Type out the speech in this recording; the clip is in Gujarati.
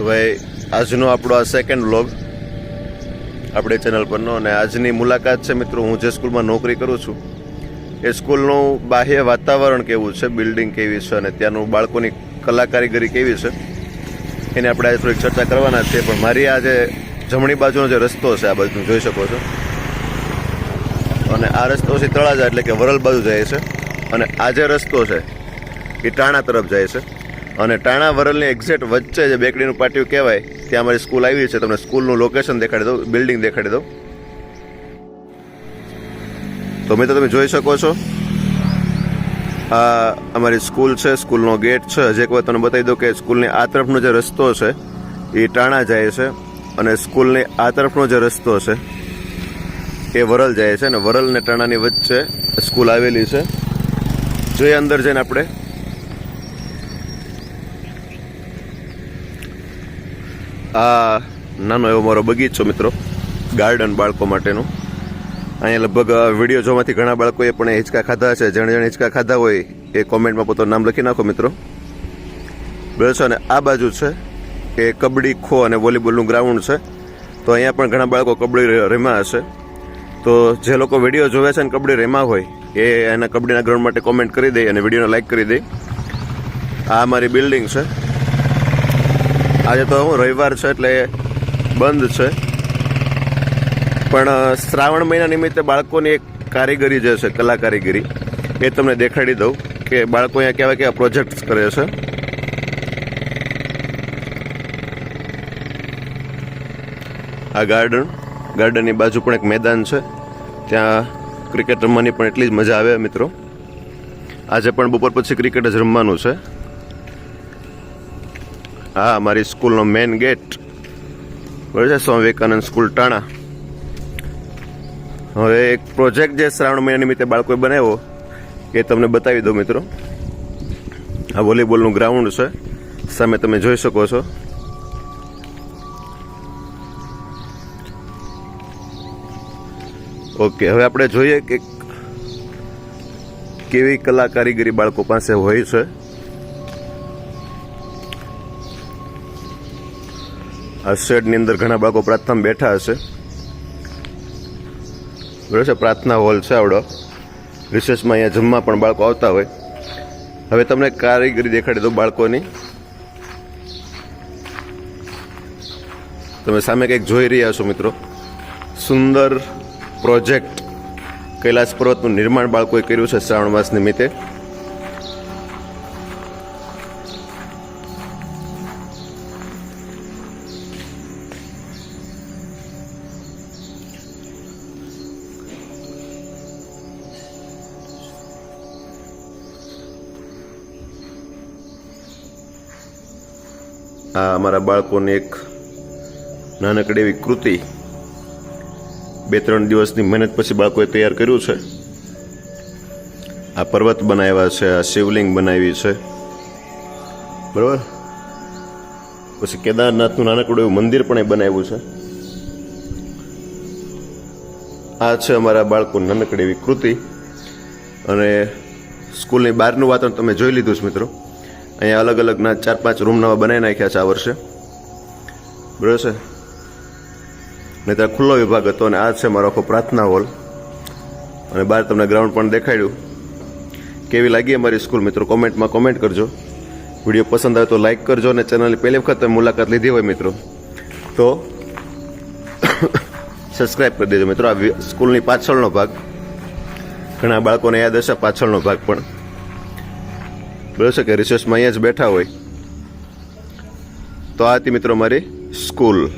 તો ભાઈ, આજનો આપણો આ સેકન્ડ વ્લોગ આપણે ચેનલ પરનો અને આજની મુલાકાત છે મિત્રો, હું જે સ્કૂલમાં નોકરી કરું છું, એ સ્કૂલનું બાહ્ય વાતાવરણ કેવું છે બિલ્ડિંગ કેવી છે અને ત્યાંનું બાળકોની કલાકારીગરી કેવી છે, એની આપણે આજે થોડીક ચર્ચા કરવાના છીએ પણ મારી આ જે જમણી બાજુનો જે રસ્તો છે, આ બાજુ જોઈ શકો છો. અને આ રસ્તો છે તળાજા, એટલે કે વરલ બાજુ જાય છે. અને આ જે રસ્તો છે, એ ટાણા તરફ જાય છે. અને ટાણા વરલની એક્ઝેક્ટ વચ્ચે જે બેકડીનું પાટિયું કહેવાય, ત્યાં અમારી સ્કૂલ આવી છે. તમને સ્કૂલનું લોકેશન દેખાડી દઉં બિલ્ડિંગ દેખાડી દઉં. તો મિત્રો, તમે જોઈ શકો છો. આ અમારી સ્કૂલ છે, સ્કૂલનો ગેટ છે. હજી એક વાર તમને બતાવી દઉં કે સ્કૂલની આ તરફનો જે રસ્તો છે, એ ટાણા જાય છે અને સ્કૂલની આ તરફનો જે રસ્તો છે, એ વરલ જાય છે. અને વરલ ને ટાણાની વચ્ચે સ્કૂલ આવેલી છે. જોઈએ અંદર જઈને આપણે. આ નાનો એવો મારો બગીચો મિત્રો. ગાર્ડન બાળકો માટેનું. અહીંયા લગભગ વીડિયો જોવાથી ઘણા બાળકોએ પણ હિંચકા ખાધા છે જેણે જેણે હિંચકા ખાધા હોય એ કોમેન્ટમાં પોતાનું નામ લખી નાખો મિત્રો. બરાબર છે અને આ બાજુ છે એ કબડ્ડી, ખો અને વોલીબોલનું ગ્રાઉન્ડ છે. તો અહીંયા પણ ઘણા બાળકો કબડ્ડી રમ્યા હશે. તો જે લોકો વીડિયો જોવે છે અને કબડ્ડી રમ્યા હોય, એ એના કબડ્ડીના ગ્રાઉન્ડ માટે કોમેન્ટ કરી દે અને વિડીયોને લાઇક કરી દે. આ અમારી બિલ્ડિંગ છે. આજે તો રવિવાર છે એટલે બંધ છે. પણ શ્રાવણ મહિના નિમિત્તે બાળકોની એક કારીગરી જે છે, કલા કારીગરી, એ તમને દેખાડી દઉં કે બાળકો અહીંયા કેવા કેવા પ્રોજેક્ટ્સ કરે છે. આ ગાર્ડન, ગાર્ડનની બાજુ પણ એક મેદાન છે. ત્યાં ક્રિકેટ રમવાની પણ એટલી જ મજા આવે, મિત્રો. આજે પણ બપોર પછી ક્રિકેટ જ રમવાનું છે. હા મારી સ્કૂલનો મેઇન ગેટ. બરાબર છે, સ્વામી વિવેકાનંદ સ્કૂલ ટાણા. હવે એક પ્રોજેક્ટ જે શ્રાવણ મહિના નિમિત્તે બાળકોએ બનાવ્યો, એ તમને બતાવી દો મિત્રો. આ વોલીબોલનું ગ્રાઉન્ડ છે, સામે તમે જોઈ શકો છો. ઓકે, હવે આપણે જોઈએ કે કેવી કલા કારીગરી બાળકો પાસે હોય છે. આ શેડની અંદર ઘણા બાળકો પ્રાર્થના બેઠા હશે. બરાબર છે? પ્રાર્થના હોલ છે આવડો. રિસેસમાં અહીંયા જમવા પણ બાળકો આવતા હોય. હવે તમને કારીગરી દેખાડી દો બાળકોની. તમે સામે કંઈક જોઈ રહ્યા છો મિત્રો. સુંદર પ્રોજેક્ટ કૈલાસ પર્વતનું નિર્માણ બાળકોએ કર્યું છે શ્રાવણ માસ નિમિત્તે. આ અમારા બાળકોને એક નાનકડી એવી કૃતિ બે ત્રણ દિવસની મહેનત પછી બાળકોએ તૈયાર કર્યું છે. આ પર્વત બનાવ્યા છે, આ શિવલિંગ બનાવી છે. બરાબર? પછી કેદારનાથનું નાનકડું એવું મંદિર પણ એ બનાવ્યું છે. આ છે અમારા બાળકો નાનકડી એવી કૃતિ. અને સ્કૂલની બહારનું વાતાવરણ તમે જોઈ લીધું છે મિત્રો. અહીંયા અલગ અલગના ચાર પાંચ રૂમ નવા બનાવી નાખ્યા છે આ વર્ષે. બરાબર છે? ને ત્યાં ખુલ્લો વિભાગ હતો અને આ છે મારો આખો પ્રાર્થના હોલ અને બહાર તમને ગ્રાઉન્ડ પણ દેખાડ્યું. કેવી લાગી અમારી સ્કૂલ મિત્રો? કોમેન્ટમાં કોમેન્ટ કરજો. વીડિયો પસંદ આવે તો લાઈક કરજો અને ચેનલની પહેલી વખત તમે મુલાકાત લીધી હોય મિત્રો. તો સબસ્ક્રાઈબ કરી દેજો મિત્રો. આ સ્કૂલની પાછળનો ભાગ. ઘણા બાળકોને યાદ હશે પાછળનો ભાગ પણ. બરાબર કે રિસર્ચમાં અહીંયા જ બેઠા હોય. તો આ હતી મિત્રો મારી સ્કૂલ